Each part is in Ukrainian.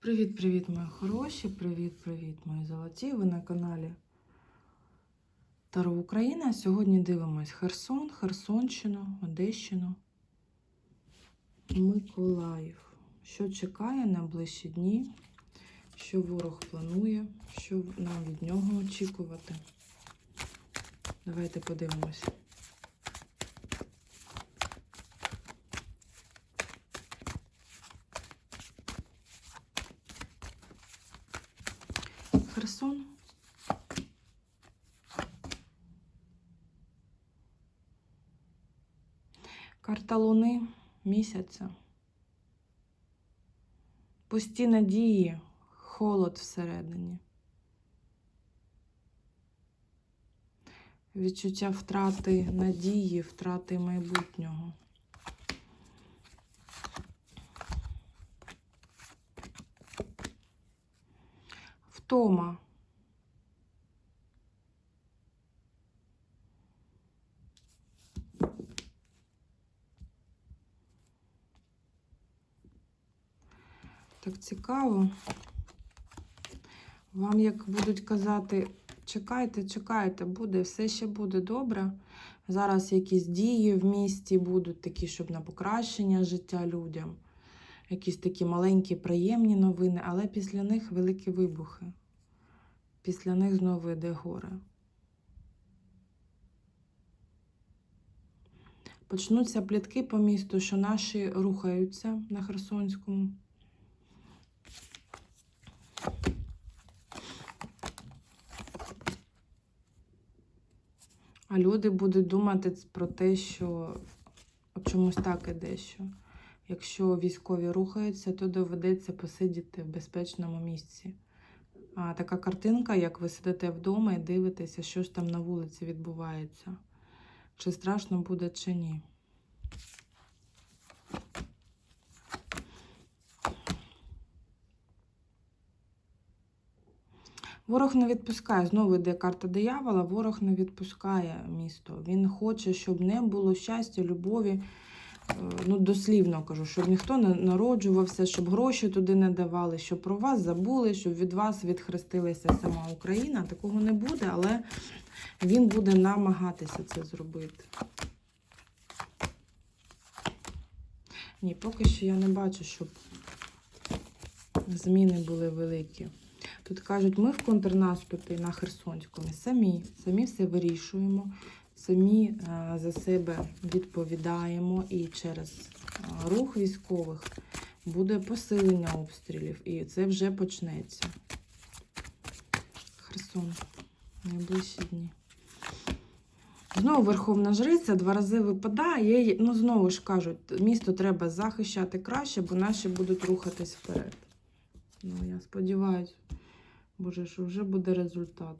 Привіт-привіт, мої хороші! Привіт-привіт, мої золоті! Ви на каналі Таро Україна. Сьогодні дивимось Херсон, Херсонщину, Одещину, Миколаїв. Що чекає на ближчі дні? Що ворог планує, що нам від нього очікувати? Давайте подивимось. Херсон. Карта Луни місяця. Пусті надії, холод всередині. Відчуття втрати надії, втрати майбутнього. Втома. Так цікаво. Вам як будуть казати, чекайте, чекайте, буде, все ще буде добре. Зараз якісь дії в місті будуть такі, щоб на покращення життя людям. Якісь такі маленькі, приємні новини, але після них великі вибухи. Після них знову йде горе. Почнуться плітки по місту, що наші рухаються на Херсонському. А люди будуть думати про те, що чомусь так іде, що якщо військові рухаються, то доведеться посидіти в безпечному місці. А така картинка, як ви сидите вдома і дивитеся, що ж там на вулиці відбувається. Чи страшно буде, чи ні. Ворог не відпускає. Знову йде карта диявола, ворог не відпускає місто. Він хоче, щоб не було щастя, любові. Е, Ну, дослівно кажу, щоб ніхто не народжувався, щоб гроші туди не давали, щоб про вас забули, щоб від вас відхрестилася сама Україна. Такого не буде, але він буде намагатися це зробити. Ні, поки що я не бачу, щоб зміни були великі. Тут кажуть, ми в контрнаступі на Херсонському самі, самі все вирішуємо, самі е, за себе відповідаємо і через е, рух військових буде посилення обстрілів, і це вже почнеться. Херсон, найближчі дні. Знову Верховна Жриця два рази випадає. Ну, знову ж кажуть, місто треба захищати краще, бо наші будуть рухатись вперед. Ну, я сподіваюся, Боже, що вже буде результат.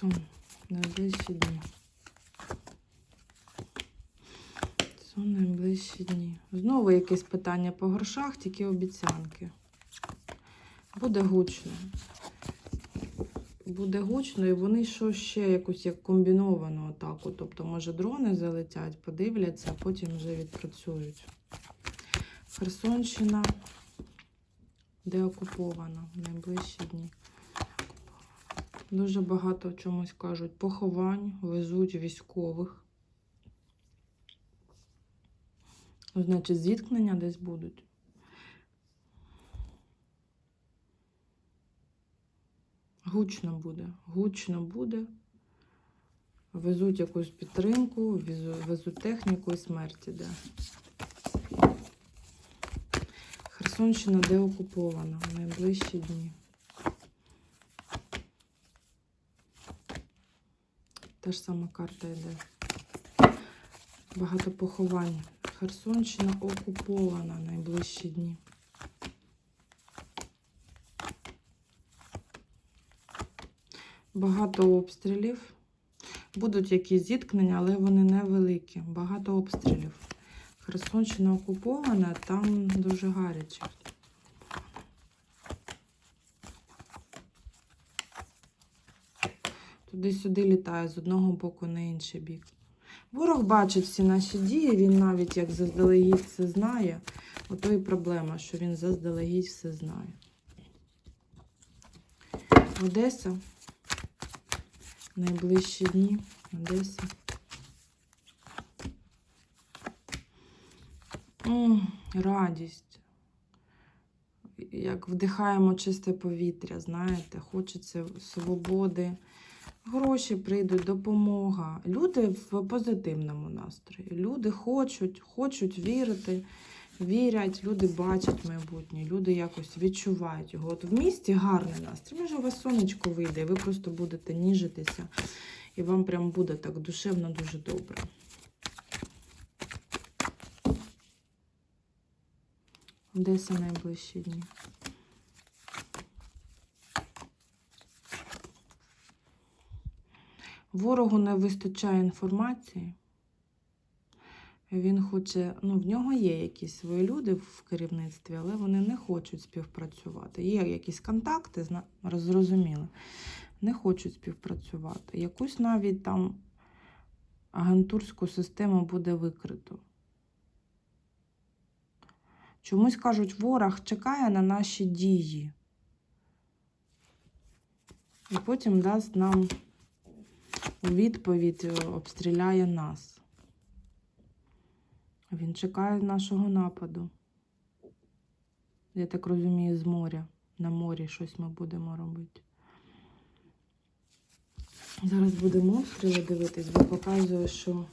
Херсон, найближчі дні. Херсон, найближчі дні. Знову якесь питання по грошах, тільки обіцянки. Буде гучно. Буде гучно, і вони що ще якусь як комбіновану атаку. Тобто, може, дрони залетять, подивляться, а потім вже відпрацюють. Херсонщина, де окупована в найближчі дні. Дуже багато в чомусь кажуть. Поховань, везуть військових. Значить, зіткнення десь будуть. Гучно буде. Гучно буде. Везуть якусь підтримку, везуть техніку і смерті. Да. Херсонщина де окупована в найближчі дні. Та ж сама карта йде. Багато поховань. Херсонщина окупована найближчі дні. Багато обстрілів. Будуть якісь зіткнення, але вони невеликі. Багато обстрілів. Херсонщина окупована, там дуже гаряче. Туди-сюди літає з одного боку на інший бік. Ворог бачить всі наші дії, він навіть як заздалегідь все знає. Ото і проблема, що він заздалегідь все знає. Одеса. Найближчі дні. Одеса. М, радість. Як вдихаємо чисте повітря, знаєте, хочеться свободи. Гроші прийдуть, допомога. Люди в позитивному настрої. Люди хочуть, хочуть вірити, вірять, люди бачать майбутнє, люди якось відчувають його. От в місті гарний настрій. Може, у вас сонечко вийде, і ви просто будете ніжитися, і вам прям буде так душевно дуже добре. Одеса найближчі дні. Ворогу не вистачає інформації. Він хоче, ну, в нього є якісь свої люди в керівництві, але вони не хочуть співпрацювати. Є якісь контакти, зрозуміло, не хочуть співпрацювати. Якусь навіть там агентурську систему буде викрито. Чомусь кажуть, ворог чекає на наші дії. І потім дасть нам у відповідь е, обстріляє нас. Він чекає нашого нападу. Я так розумію, з моря. На морі щось ми будемо робити. Зараз будемо обстріли дивитись, бо показує, що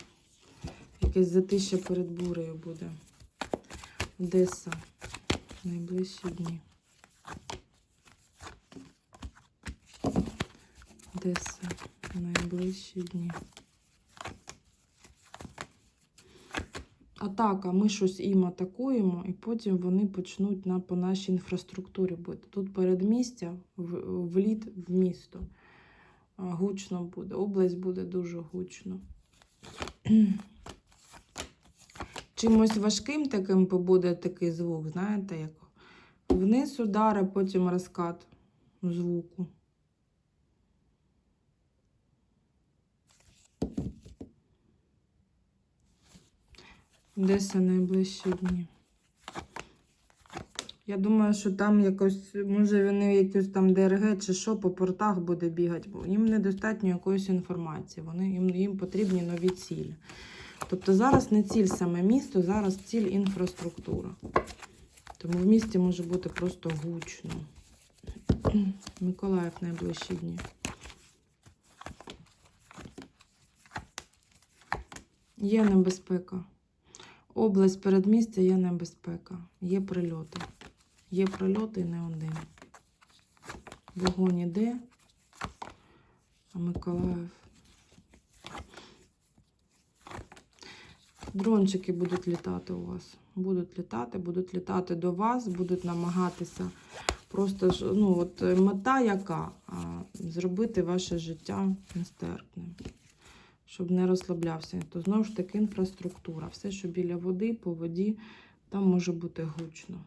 якесь затища перед бурею буде. Одеса. Найближчі дні. Одеса. Найближчі дні. Атака, ми щось їм атакуємо, і потім вони почнуть на, по нашій інфраструктурі бити. Тут передмістя, вліт в місто. Гучно буде. Область буде дуже гучно. Чимось важким таким буде такий звук, знаєте, як вниз удари, потім розкат звуку. Одеса найближчі дні. Я думаю, що там якось, може, вони якось там ДРГ чи що по портах буде бігати, бо їм недостатньо якоїсь інформації. Вони, їм, їм потрібні нові цілі. Тобто зараз не ціль саме місто, зараз ціль інфраструктура. Тому в місті може бути просто гучно. Миколаїв найближчі дні. Є небезпека. Область передмістя є небезпека. Є прильоти. Є прильоти і не один. Вогонь іде, а Миколаїв. Дрончики будуть літати у вас. Будуть літати, будуть літати до вас, будуть намагатися просто ж, ну, от мета яка? Зробити ваше життя нестерпним щоб не розслаблявся. То знову ж таки інфраструктура. Все, що біля води, по воді, там може бути гучно.